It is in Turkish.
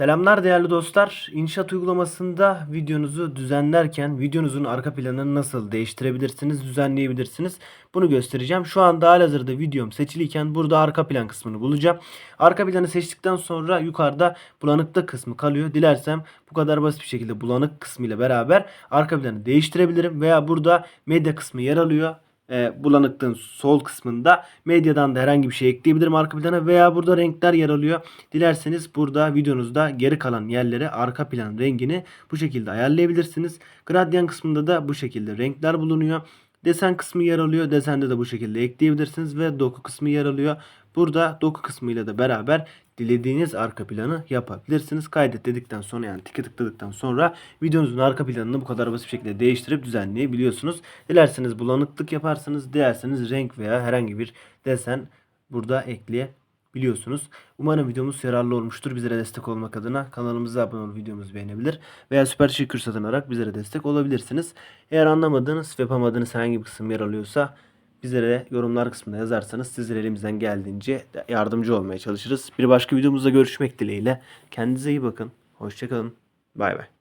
Selamlar değerli dostlar. İnşaat uygulamasında videonuzu düzenlerken videonuzun arka planını nasıl değiştirebilirsiniz, düzenleyebilirsiniz bunu göstereceğim. Şu anda halihazırda videom seçiliyken burada arka plan kısmını bulacağım. Arka planı seçtikten sonra yukarıda bulanıkta kısmı kalıyor. Dilersem bu kadar basit bir şekilde bulanık kısmı ile beraber arka planı değiştirebilirim veya burada medya kısmı yer alıyor e, bulanıklığın sol kısmında medyadan da herhangi bir şey ekleyebilirim arka plana veya burada renkler yer alıyor. Dilerseniz burada videonuzda geri kalan yerlere arka plan rengini bu şekilde ayarlayabilirsiniz. Gradyan kısmında da bu şekilde renkler bulunuyor. Desen kısmı yer alıyor. Desende de bu şekilde ekleyebilirsiniz ve doku kısmı yer alıyor. Burada doku kısmıyla da beraber dilediğiniz arka planı yapabilirsiniz. Kaydet dedikten sonra yani tiki tıkladıktan sonra videonuzun arka planını bu kadar basit bir şekilde değiştirip düzenleyebiliyorsunuz. Dilerseniz bulanıklık yaparsınız. Dilerseniz renk veya herhangi bir desen burada ekleyebiliyorsunuz. Umarım videomuz yararlı olmuştur. Bizlere destek olmak adına kanalımıza abone olup videomuzu beğenebilir. Veya süper şükür satın alarak bizlere destek olabilirsiniz. Eğer anlamadığınız ve yapamadığınız herhangi bir kısım yer alıyorsa bizlere yorumlar kısmında yazarsanız sizlere elimizden geldiğince yardımcı olmaya çalışırız. Bir başka videomuzda görüşmek dileğiyle. Kendinize iyi bakın. Hoşçakalın. Bay bay.